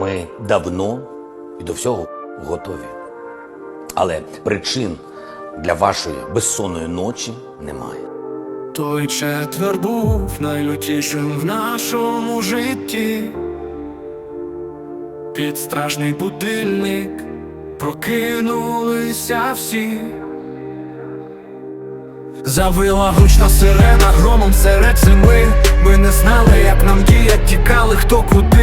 Ми давно і до всього готові. Але причин для вашої безсонної ночі немає. Той четвер був найлютішим в нашому житті. Під страшний будильник прокинулися всі. Завила гучна сирена громом серед зими. Ми не знали, як нам діять, тікали хто куди.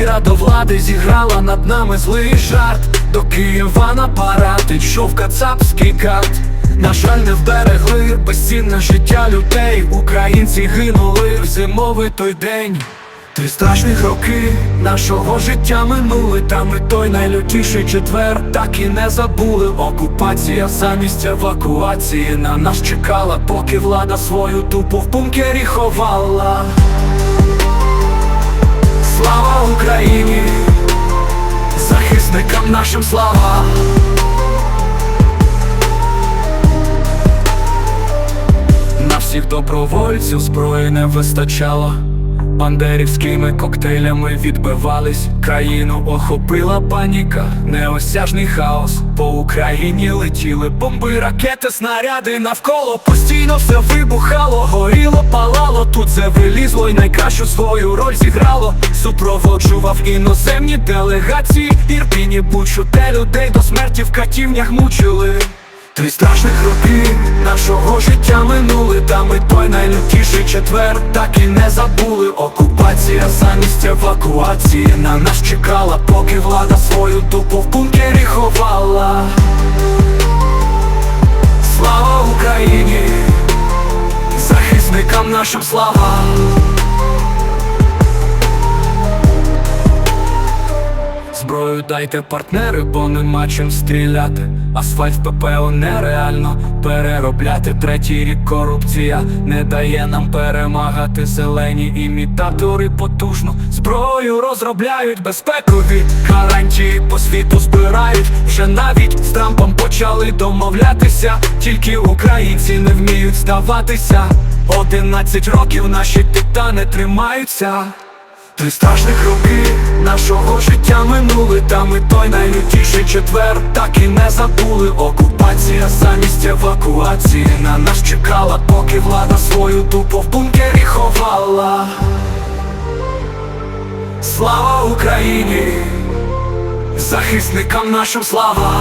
Віра до влади зіграла над нами злий жарт. До Києва на парад йшов кацапський карт. На жаль, не вберегли безцінне життя людей. Українці гинули в зимовий той день. Три страшних роки нашого життя минули, та ми той найлютіший четвер так і не забули. Окупація замість евакуації на нас чекала, поки влада свою тупу в бункері ховала. Нашим слава! На всіх добровольців зброї не вистачало. Бандерівськими коктейлями відбивались, країну охопила паніка, неосяжний хаос. По Україні летіли бомби, ракети, снаряди навколо постійно все вибухало, горіло, палало. Тут це вилізло і найкращу свою роль зіграло. Супроводжував іноземні делегації, Ірпіні бучу, де людей до смерті в катівнях мучили. Три страшних роки нашого життя минули, та ми той найлютіший четвер так і не забули. Окупація замість евакуації на нас чекала, поки влада свою тупу в бункері ховала. Слава Україні! Захисникам нашим слава! Зброю дайте партнери, бо нема чим стріляти. Асфальт ППО нереально переробляти. Третій рік корупція не дає нам перемагати. Зелені імітатори потужну зброю розробляють безпекові гарантії по світу збирають. Вже навіть з Трампом почали домовлятися. Тільки українці не вміють здаватися. Одинадцять років наші титани тримаються. Три страшних роки нашого життя минули, та ми той найлютіший четвер так і не забули. Окупація замість евакуації на нас чекала, поки влада свою тупо в бункері ховала. Слава Україні! Захисникам нашим слава!